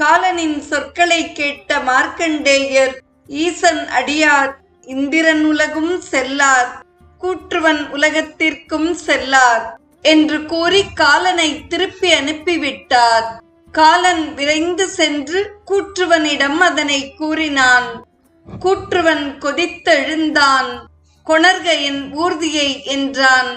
காலனின் சொற்களை கேட்ட மார்க்கண்டேயர் ஈசன் அடியார் இந்திரன் உலகும் செல்லார் கூற்றுவன் உலகத்திற்கும் செல்லார் என்று கூறி காலனை திருப்பி அனுப்பிவிட்டார். காலன் விரைந்து சென்று கூற்றுவனிடம் அதனை கூறினான். கூற்றுவன் கொதித்தெழுந்தான். கொணர்க என் ஊர்தியை என்றான்.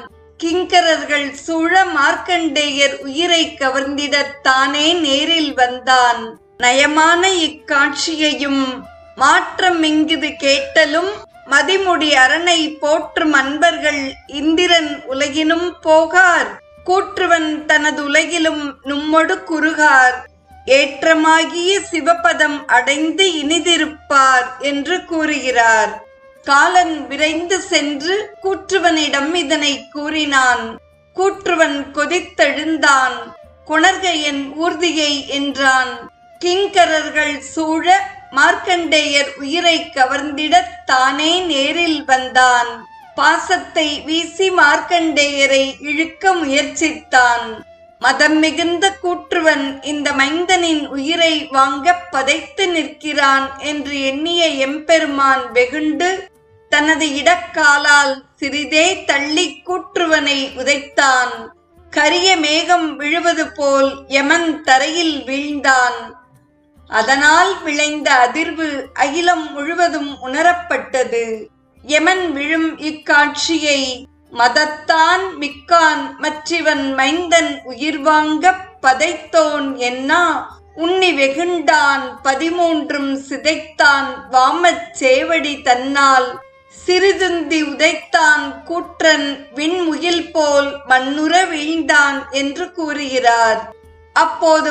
கிங்கரர்கள் சூழ மார்க்கண்டேயர் உயிரை கவர்ந்திடத் தானே நேரில் வந்தான். நயமான இக்காட்சியையும் மாற்றம் இங்குது கேட்டலும் மதிமுடி அரணை போற்றும் அன்பர்கள் இந்திரன் உலகினும் போகார். கூற்றுவன் தனது உலகிலும் நும்மொடு குறுகார். ஏற்றமாகிய சிவபதம் அடைந்து இனிதிருப்பார் என்று கூறுகிறார். காலன் விரைந்து சென்று கூற்றுவனிடம் இதனை கூறினான். கூற்றுவன் கொதித்தெழுந்தான். கொணர்க என் ஊர்தியை என்றான். கிங்கரர்கள் சூழ மார்க்கண்டேயர் உயிரை கவர்ந்திடத் தானே நேரில் வந்தான். பாசத்தை வீசி மார்க்கண்டேயரை இழுக்க முயற்சித்தான். மதம் மிகுந்த கூற்றுவன் இந்த மைந்தனின் உயிரை வாங்க பதைத்து நிற்கிறான் என்று எண்ணிய எம்பெருமான் வெகுண்டு தனது இடக்காலால் சிறிதே தள்ளி கூற்றுவனை உதைத்தான். கரிய மேகம் விழுவது போல் யமன் தரையில் வீழ்ந்தான். அதனால் விளைந்த அதிர்வு அகிலம் முழுவதும் உணரப்பட்டது. யமன் விழும் இக்காட்சியை மதத்தான் மிக்கான் மற்றிவன் மைந்தன் உயிர் வாங்கப் பதைத்தோன் என்னா? உன்னி வெகுண்டான் பதிமூன்றும் சிதைத்தான் வாமச் சேவடி தன்னால். சிறிதுந்தி உதைத்தான் கூற்றன் விண்முகில் போல் மண்ணுற வீழ்ந்தான் என்று கூறுகிறார். அப்போது